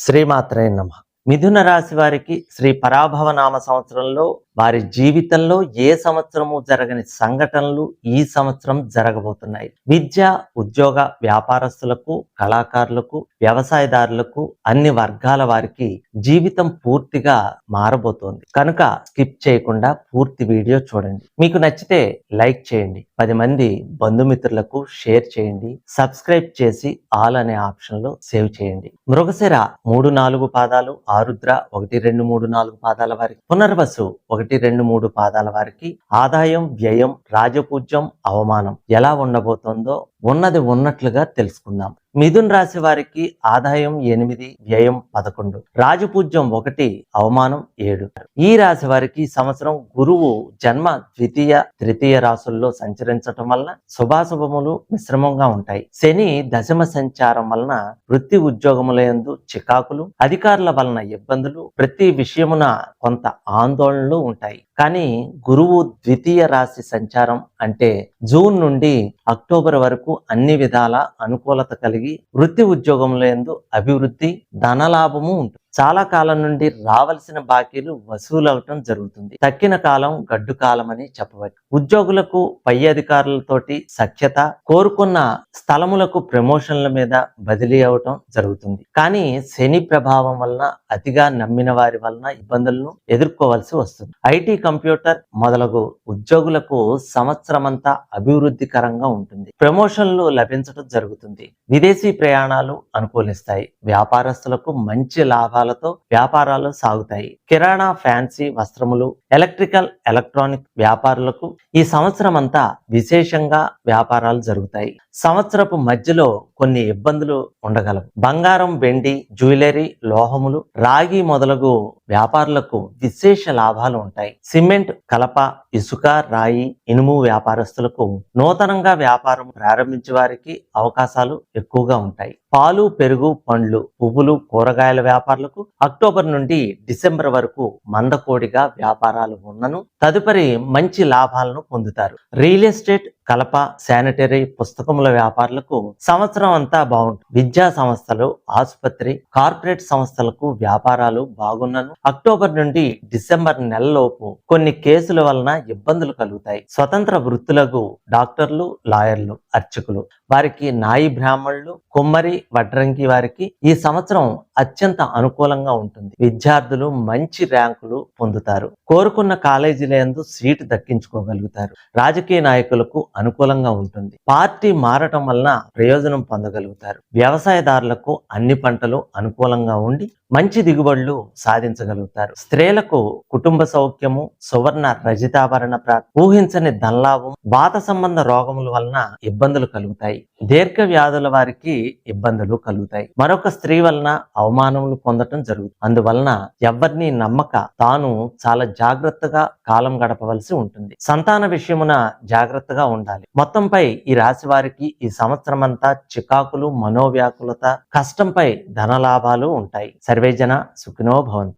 శ్రీమాత్రే నమ. మిథున రాశి వారికి శ్రీ పరాభవ నామ సంవత్సరంలో వారి జీవితంలో ఏ సంవత్సరము జరగని సంఘటనలు ఈ సంవత్సరం జరగబోతున్నాయి. విద్య ఉద్యోగ వ్యాపారస్తులకు కళాకారులకు వ్యవసాయదారులకు అన్ని వర్గాల వారికి జీవితం పూర్తిగా మారబోతోంది. కనుక స్కిప్ చేయకుండా పూర్తి వీడియో చూడండి. మీకు నచ్చితే లైక్ చేయండి. పది మంది బంధుమిత్రులకు షేర్ చేయండి. సబ్స్క్రైబ్ చేసి ఆల్ అనే ఆప్షన్లో సేవ్ చేయండి. మృగశిర మూడు నాలుగు పాదాలు ఆరుద్ర ఒకటి రెండు మూడు నాలుగు పాదాల వారికి. పునర్వసు ఒకటి రెండు మూడు పాదాల వారికి. ఆదాయం వ్యయం రాజపూజ్యం అవమానం ఎలా ఉండబోతోందో ఉన్నది ఉన్నట్లుగా తెలుసుకుందాం. మిథున్ రాశి వారికి ఆదాయం ఎనిమిది వ్యయం పదకొండు రాజపూజ్యం ఒకటి అవమానం ఏడు. ఈ రాశి వారికి సంవత్సరం గురువు జన్మ ద్వితీయ తృతీయ రాసుల్లో సంచరించటం వలన శుభాశుభములు మిశ్రమంగా ఉంటాయి. శని దశమ సంచారం వలన వృత్తి ఉద్యోగముల యందు చికాకులు అధికారుల వలన ఇబ్బందులు ప్రతి విషయమున కొంత ఆందోళనలు ఉంటాయి. కానీ గురువు ద్వితీయ రాశి సంచారం అంటే జూన్ నుండి అక్టోబర్ వరకు అన్ని విధాల అనుకూలత కలిగి వృత్తి ఉద్యోగంలో ఎందు అభివృద్ధి ధనలాభము ఉంటుంది. చాలా కాలం నుండి రావలసిన బాకీలు వసూలవటం జరుగుతుంది. తక్కిన కాలం గడ్డు కాలం అని చెప్పవచ్చు ఉద్యోగులకు పై అధికారులతోటి సఖ్యత కోరుకున్న స్థలములకు ప్రమోషన్ల మీద బదిలీ అవటం జరుగుతుంది. కానీ శని ప్రభావం వలన అతిగా నమ్మిన వారి వలన ఇబ్బందులను ఎదుర్కోవాల్సి వస్తుంది. ఐటీ కంప్యూటర్ మొదలగు ఉద్యోగులకు సంవత్సరమంతా అభివృద్ధికరంగా ఉంటుంది. ప్రమోషన్లు లభించడం జరుగుతుంది. విదేశీ ప్రయాణాలు అనుకూలిస్తాయి. వ్యాపారస్తులకు మంచి లాభాలతో వ్యాపారాలు సాగుతాయి. కిరాణా ఫ్యాన్సీ వస్త్రములు ఎలక్ట్రికల్ ఎలక్ట్రానిక్ వ్యాపారులకు ఈ సంవత్సరం అంతా విశేషంగా వ్యాపారాలు జరుగుతాయి. సంవత్సరపు మధ్యలో కొన్ని ఇబ్బందులు ఉండగలవు. బంగారం వెండి జ్యువెలరీ లోహములు రాగి మొదలగు వ్యాపారులకు విశేష లాభాలు ఉంటాయి. సిమెంట్ కలప ఇసుక రాయి ఇనుము వ్యాపారస్తులకు నూతనంగా వ్యాపారం ప్రారంభించే వారికి అవకాశాలు ఎక్కువగా ఉంటాయి. పాలు పెరుగు పండ్లు పువ్వులు కూరగాయల వ్యాపారులకు అక్టోబర్ నుండి డిసెంబర్ వరకు మందకోడిగా వ్యాపారాలు ఉన్నను తదుపరి మంచి లాభాలను పొందుతారు. రియల్ ఎస్టేట్ కలప శానిటరీ పుస్తకముల వ్యాపారులకు సంవత్సరం అంతా బాగుంటుంది. విద్యా సంస్థలు ఆసుపత్రి కార్పొరేట్ సంస్థలకు వ్యాపారాలు బాగున్నను. అక్టోబర్ నుండి డిసెంబర్ నెలలోపు కొన్ని కేసుల వలన ఇబ్బందులు కలుగుతాయి. స్వతంత్ర వృత్తులకు డాక్టర్లు లాయర్లు అర్చకులు వారికి నాయి బ్రాహ్మణులు కుమ్మరి వడ్రంగి వారికి ఈ సంవత్సరం అత్యంత అనుకూలంగా ఉంటుంది. విద్యార్థులు మంచి ర్యాంకులు పొందుతారు. కోరుకున్న కాలేజీలందు సీటు దక్కించుకోగలుగుతారు. రాజకీయ నాయకులకు అనుకూలంగా ఉంటుంది. పార్టీ మారటం వలన ప్రయోజనం పొందగలుగుతారు. వ్యవసాయదారులకు అన్ని పంటలు అనుకూలంగా ఉండి మంచి దిగుబడులు సాధించగలుగుతారు. స్త్రీలకు కుటుంబ సౌఖ్యము సువర్ణ రజితాభరణ ప్రాప్తి ఊహించని ధనలాభం వాత సంబంధ రోగముల వలన ఇబ్బందులు కలుగుతాయి. దీర్ఘ వ్యాధుల వారికి ఇబ్బందులు కలుగుతాయి. మరొక స్త్రీ వలన అవమానములు పొందటం జరుగుతుంది. అందువలన ఎవరిని నమ్మక తాను చాలా జాగ్రత్తగా కాలం గడపవలసి ఉంటుంది. సంతాన విషయమున జాగ్రత్తగా ఉండాలి. మొత్తంపై ఈ రాశి వారికి ఈ సంవత్సరం అంతా చికాకులు మనోవ్యాకులత కష్టంపై ధన లాభాలు ఉంటాయి సర్వేజన సుఖినో భవంతు.